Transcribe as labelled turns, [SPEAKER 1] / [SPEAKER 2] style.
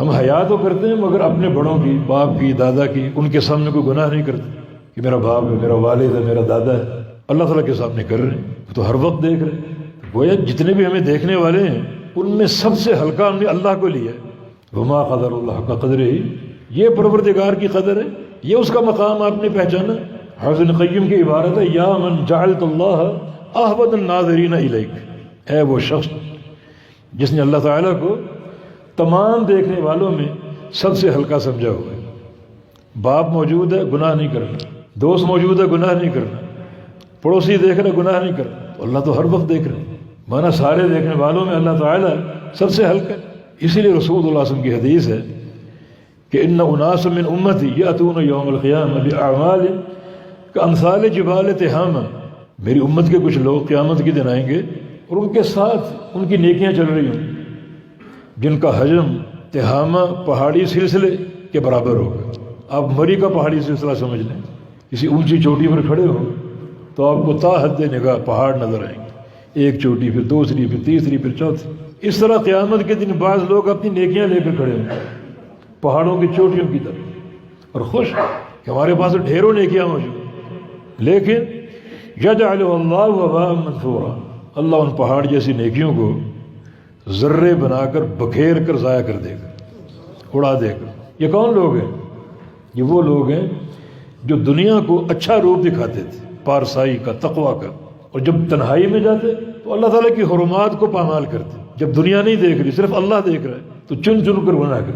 [SPEAKER 1] ہم حیا تو کرتے ہیں، مگر اپنے بڑوں کی، باپ کی، دادا کی، ان کے سامنے کوئی گناہ نہیں کرتے کہ میرا باپ ہے، میرا والد ہے، میرا دادا ہے۔ اللہ تعالیٰ کے سامنے کر رہے ہیں۔ تو ہر وقت دیکھ رہے ہیں۔ گویا جتنے بھی ہمیں دیکھنے والے ہیں، ان میں سب سے ہلکا ہم نے اللہ کو لیا ہے۔ وما قدر اللہ کا قدر ہی یہ پروردگار کی قدر ہے۔ یہ اس کا مقام آپ نے پہچانا۔ حضرت قیم کی عبارت ہے، یا من جعلت اللہ احبد الناظرین الیک۔ اے وہ شخص جس نے اللہ تعالیٰ کو تمام دیکھنے والوں میں سب سے ہلکا سمجھا ہوا ہے۔ باپ موجود ہے، گناہ نہیں کرنا۔ دوست موجود ہے، گناہ نہیں کرنا۔ پڑوسی دیکھ رہے گناہ نہیں کرنا۔ اللہ تو ہر وقت دیکھ رہے ہیں مانا سارے دیکھنے والوں میں اللہ تعالیٰ سب سے ہلکا اسی لیے رسول اللہ علیہ وسلم کی حدیث ہے کہ ان اناس من امتی یاتون یوم القیام باعمال کا امثال جبال تہامہ۔ میری امت کے کچھ لوگ قیامت کے دن آئیں گے اور ان کے ساتھ ان کی نیکیاں چل رہی ہوں۔ جن کا حجم تہامہ پہاڑی سلسلے کے برابر ہوگا۔ آپ مری کا پہاڑی سلسلہ سمجھ لیں۔ کسی اونچی چوٹی پر کھڑے ہو تو آپ کو تا حد نگاہ پہاڑ نظر آئیں گے۔ ایک چوٹی پھر دوسری پھر تیسری پھر چوتھی۔ اس طرح قیامت کے دن بعض لوگ اپنی نیکیاں لے کر کھڑے ہوں۔ گے پہاڑوں کی چوٹیوں کی طرف۔ اور خوش کہ ہمارے پاس ڈھیروں نیکیاں موجود لیکن ید اللہ منصورہ اللہ ان پہاڑ جیسی نیکیوں کو ذرے بنا کر بکھیر کر ضائع کر دے گا، اڑا دے گا۔ یہ کون لوگ ہیں؟ یہ وہ لوگ ہیں جو دنیا کو اچھا روپ دکھاتے تھے، پارسائی کا تقوا کا۔ اور جب تنہائی میں جاتے، تو اللہ تعالیٰ کی حرمات کو پامال کرتے۔ جب دنیا نہیں دیکھ رہی، صرف اللہ دیکھ رہا ہے، تو چن چن کر بنا کر۔